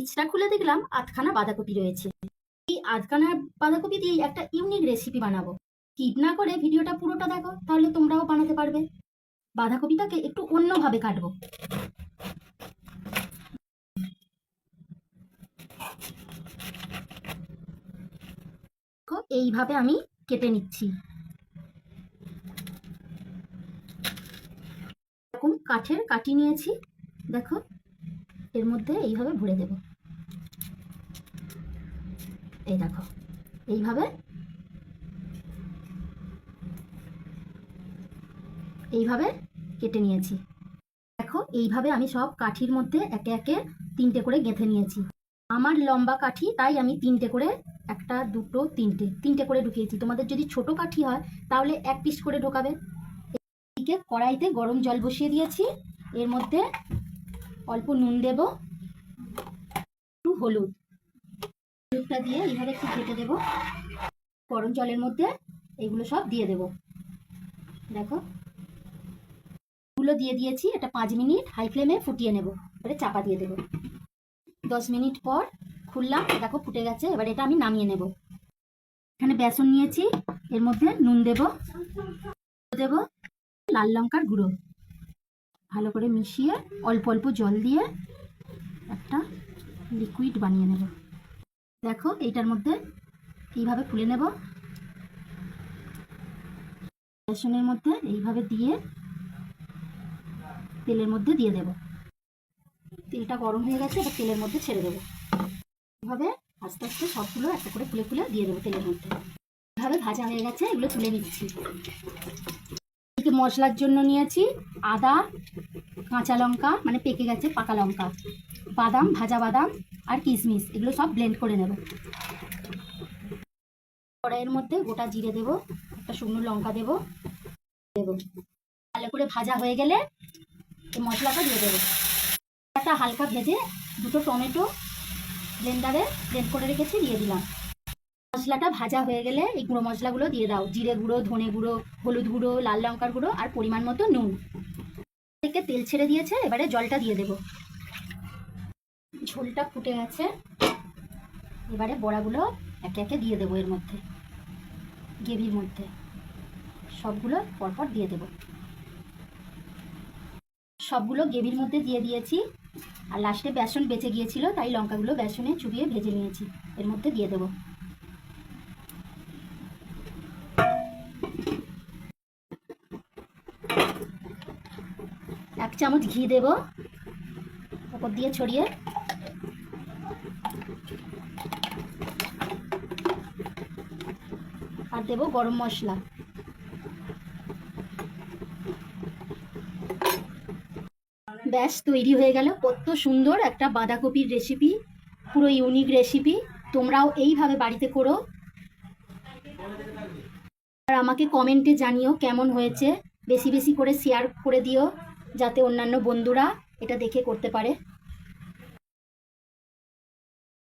পিচটা খুলে দেখলাম আধখানা বাঁধাকপি রয়েছে। এই আধখানা বাঁধাকপি দিয়ে একটা ইউনিক রেসিপি বানাবো। স্কিপ না করে ভিডিওটা পুরোটা দেখো, তাহলে তোমরাও বানাতে পারবে। বাঁধাকপিটাকে একটু অন্যভাবে কাটবো। এইভাবে আমি কেটে নিচ্ছি। এরকম কাঠের কাটি নিয়েছি। দেখো, এর মধ্যে এইভাবে ভরে দেব। এই দেখো, এইভাবে। এইভাবে কেটে নিয়েছি। দেখো, এইভাবে আমি সব কাঠির মধ্যে একে একে তিনটে করে গেঁথে নিয়েছি। আমার লম্বা কাঠি, তাই আমি তিনটে করে, একটা, দুটো, তিনটে তিনটে করে ঢুকিয়েছি। তোমাদের যদি ছোট কাঠি হয়, তাহলে এক পিস করে ঢোকাবে। এদিকে কড়াইতে গরম জল বসিয়ে দিয়েছি। এর মধ্যে অল্প নুন দেব, একটু হলুদ। হলুদটা দিয়ে এইভাবে একটু ঘেটে দেবো। গরম জলের মধ্যে এগুলো সব দিয়ে দেব। দেখো। এগুলো দিয়ে দিয়েছি, এটা পাঁচ মিনিট হাই ফ্লেমে ফুটিয়ে নেব। এবারে চাপা দিয়ে দেব। দশ মিনিট পর খুললাম, দেখো ফুটে গেছে, এবার এটা আমি নামিয়ে নেব। এখানে বেসন নিয়েছি, এর মধ্যে নুন দেব দেব, লাল লঙ্কার গুঁড়ো। ভালো করে মিশিয়ে অল্প অল্প জল দিয়ে একটা লিকুইড বানিয়ে নেব। দেখো, এইটার মধ্যে এইভাবে ফুলে নেব। বেসনের মধ্যে এইভাবে দিয়ে তেলের মধ্যে দিয়ে দেব। তেলটা গরম হয়ে গেছে, এবার তেলের মধ্যে ছেড়ে দেবো। এভাবে আস্তে আস্তে সবগুলো একটা করে খুলে ফুলে দিয়ে দেবো তেলের মধ্যে। এভাবে ভাজা হয়ে গেছে, এগুলো তুলে নিচ্ছি। এদিকে মশলার জন্য নিয়েছি আদা, কাঁচা লঙ্কা মানে পেকে গেছে পাকা লঙ্কা। বাদাম, ভাজা বাদাম আর কিশমিশ, এগুলো সব ব্লেন্ড করে নেব। কড়াইয়ের মধ্যে গোটা জিরে দেব, একটা শুকনো লঙ্কা দেব দেব। ভালো করে ভাজা হয়ে গেলে এই মশলাটা দিয়ে দেবো। একটা হালকা ভেজে দুটো টমেটো ব্লেন্ডারে ব্লেন্ড করে রেখেছি, দিয়ে দিলাম। মশলাটা ভাজা হয়ে গেলে এই গুঁড়ো মশলাগুলো দিয়ে দাও। জিরে গুঁড়ো, ধনে গুঁড়ো, হলুদ গুঁড়ো, লাল লঙ্কার গুঁড়ো আর পরিমাণ মতো নুন। থেকে তেল ছেড়ে দিয়েছে, এবারে জলটা দিয়ে দেব। ঝোলটা ফুটে গেছে। এবারে বড়াগুলো একে একে দিয়ে দেবো এর মধ্যে, গ্রেভির মধ্যে। সবগুলো পরপর দিয়ে দেব। সবগুলো গ্রেভির মধ্যে দিয়ে দিয়েছি। আর লাস্টে বেসন বেঁচে গিয়েছিল, তাই লঙ্কাগুলো বেসনে চুবিয়ে ভেজে নিয়েছি। এর মধ্যে দিয়ে দেবো। এক চামচ ঘি দেব। ওপর দিয়ে ছড়িয়ে আর দেব গরম মশলা। ব্যাস, তৈরি হয়ে গেল। কত সুন্দর একটা বাঁধাকপির রেসিপি পুরো ইউনিক রেসিপি তোমরাও এইভাবে বাড়িতে করো। আর আমাকে কমেন্টে জানিও কেমন হয়েছে। বেশি বেশি করে শেয়ার করে দিও, যাতে অন্যান্য বন্ধুরা এটা দেখে করতে পারে।